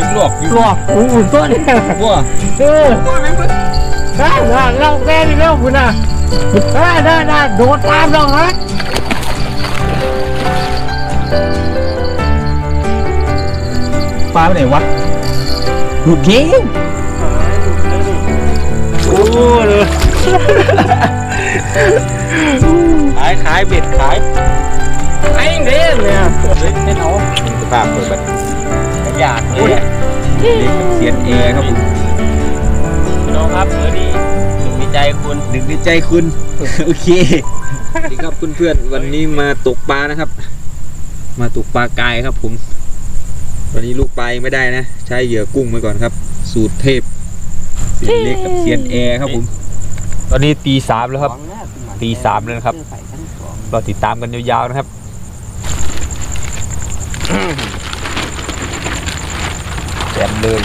ยิงลวกอยู่หลอกกูตัวเนี่ยว้าเออได้ได้เราแกนี่แล้วคุณน่ะได้ได้ได้โดดตามเราฮะปลาไปไหนวะหลุดเกมโอ้เลยขายขายเบ็ดขายไอ้เด้เนี่ยให้เอาสภาพเปิดบัตร อยากเลยเด็กกับเสียนเอครับผมพี่น้องครับเออดีถึงมีใจคุณหนึ่งในใจคุณโอเคสวัสดีครับเพื่อนๆวันนี้มาตกปลานะครับ มาตกปลากายครับผมวันนี้ลูกปลายังไม่ได้นะ ใช้เหยื่อกุ้งไปก่อนครับ สูตรเทพเสียนเล็กกับเสียนแอร์ครับผมตอนนี้ตีสามแล้วครับ ตีสามแล้วนะครับเราติดตามกันยาวๆนะครับ แจมเลย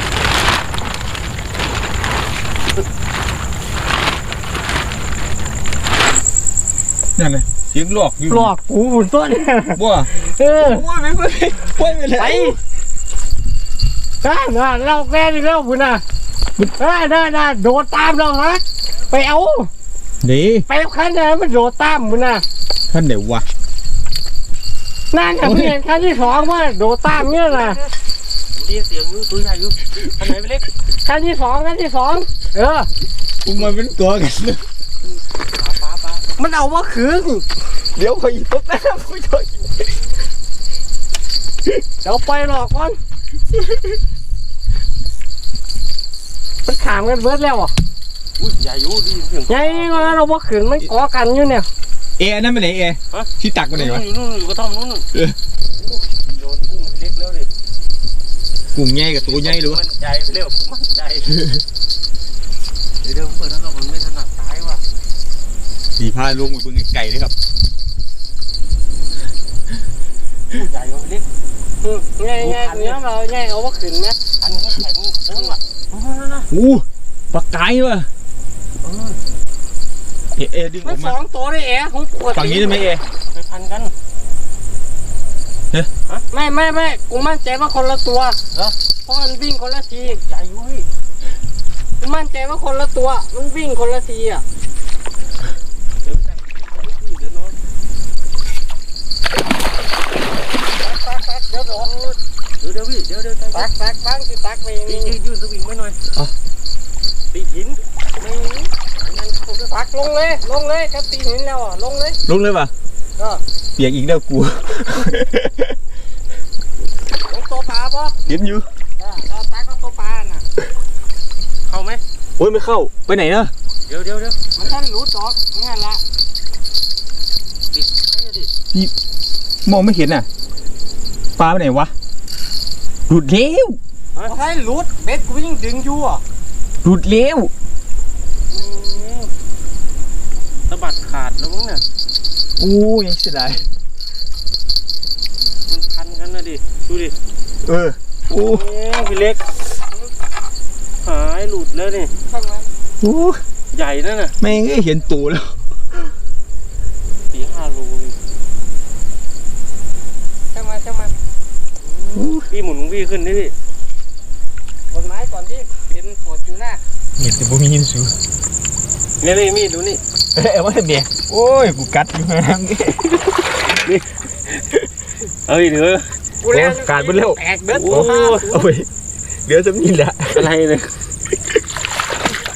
นั่นเลยเสียงหลอกอยู่หลอกกูตัวเนี่ยบัวเออโอ้ยไม่ไม่ไม่ไปเลยไปได้ได้เราแกนี่แล้วคุณน่ะได้ได้ได้โดดตามเราฮะไปเอานี่ไปเอาคันไหนมันโดดตามคุณน่ะท่านเดี๋ยววะนั่นน่ะเพื่อนคันที่สองว่าโดดตามเนี่ยนะ ดีเสียงอยู่ตัวใหญ่อยู่อันไหนไปเล็กคันที่สองคันที่สองเออกูมาเป็นตัวกันปลาปลามันเอามาคืนเดี๋ยวคอยตกนะผู้ชมเดี๋ยวไปหลอกมันมันขามกันเบิดแล้วอะอุ้ยใหญ่อยู่ดีเสียงไงมาเราบ่ขืนมันก่อกันอยู่เนี่ยเอนั่นไปไหนเอที่ตักไปไหนวะอยู่นู่นอยู่กระท่อมนู่นน่ะเออ โดนกุ้งเล็กแล้วดิ กุ้งใหญ่กับตัวใหญ่หรือวะมั่นใจไปเร็วผมมั่นใจเดี๋ยวเดี๋ยวผมเปิดแล้วเรามันไม่ถนัดซ้ายว่ะสีพาลงไปเบิ่งไก่เลยครับอุ้ยใหญ่กว่าเล็กไงไงเนี้ยเราไงเอาบ่ขืนไหมอันนี้แข็งโค้งอะนั่นน่ะอู้ปลาไก่วะเอเอดึงอมัอนกสมาองตัวได้แอะของปวดฝั่งนี้ได้ไหมเอไปพันกัน ไม่ไม่ไม่กูมั่นใจว่าคนละตัวเพราะมันวิ่งคนละทีใหญ่อยู่เฮ้ยกูมั่นใจว่าคนละตัว มันวิ่งคนละทีอะเดี๋ยวแต่งเดี๋ยวนอนตักตักเดี๋ยวโดนเดี๋ยวเดี๋ยวพี่เดี๋ยวเดี๋ยวแต่งตักตักบ้างสิตักไปอย่างยืนี้ดยืดสวิงไว้หน่อยตีหินนี่มันตักลงเลย ลงเลยครับตีหินแล้วอะลงเลย ลงเลยปะ ก็เปียกอีกแล้วกูลงตัวปลาปะเห็นอยู่อ่าเราตักก็ตัวปลาน่ะ เข้าไหมโอ้ยไม่เข้าไปไหนเนาะเดี๋ยวเดี๋ยวเดี๋ยวมันท่านรู้จอกงั้นละติดให้ดิมองไม่เห็นอะปลาไปไหนวะหลุดเร็วมันท่านรู้เบ็ดกูยิ่งดึงอยู่อะหลุดเร็ว สะบัดขาดแล้ว มั้งเนี่ยโอ้ยเสียดายมันพันกันนะดิ ดูดิ เออโอ้โอ้พี่เล็ก หายหลุดแล้วนี่ข้างนั้นโอ้ใหญ่นั่นน่ะแม่งเอ้ยเห็นตัวแล้วสี่ห้าโลนี่ช่างมันช่างมันพี่หมุนของพี่ขึ้นดิพี่บนไม้ก่อนที่เป็นปวดอยู่หน้าเห็นแต่บ่มีสูเนี่ย นี่มีดดูนี่เอ้ยว่าเมียโอ้ยกูกัดอยู่นะเอ้ยเดี๋ยวกูแล้วโอ้ขาดหมดแล้วแตกเบ็ดโอ้โอ้ยเหลือสำนีแหละอะไรเนี่ย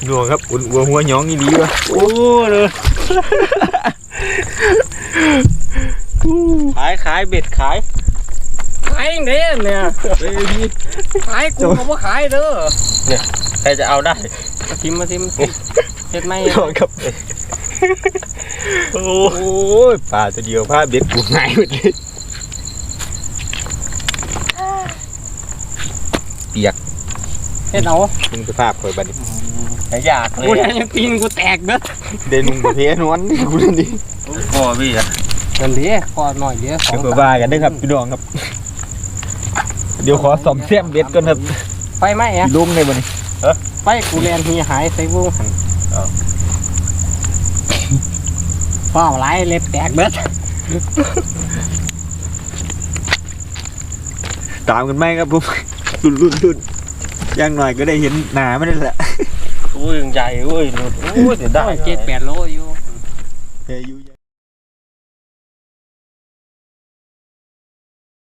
หน่วงครับอุ่นหัวหัวหยองนี่ดีวะโอ้เลยขายขายเบ็ดขายขายเด้เนี่ยเฮ้ยพี่ขายกูก็บ่ขายเด้อใครจะเอาได้มาทิมมาทิม เฮ็ดไหมหน่วงครับโอ้โอ้ยปลาตัวเดียวผ้าเบ็ดกูหายหมดเลยเปียกเฮ็ดเอามึงสภาพคอยบัดนี้ไม่อยากเลกูยยังตีนกูแตกเด้อเดนุ่งประเภทนอนกูนั่นดิพ่อพี่อะนั่นดิพอหน่อยเดียวสอเดี๋งยวมาว่ากันเด้อครับพี่น้องครับ เดี๋ยวขอสอมแซมเบ็ดก่อนครับไปไหมอะลงในวันนี้ไปกูเรียนทีหายใส่วงหัน เฝ้าไรเล็บแตกเบิดตามกันไหมครับผมรุ่นรุ่นรุ่นอย่างหน่อยก็ได้เห็นหนาไม่ได้แหละ โอ้ยยังใหญ่เว้ยหลุดโอ้ยเสียดาย เจ็ดแปดโลอยู่ เฮ้ยอยู่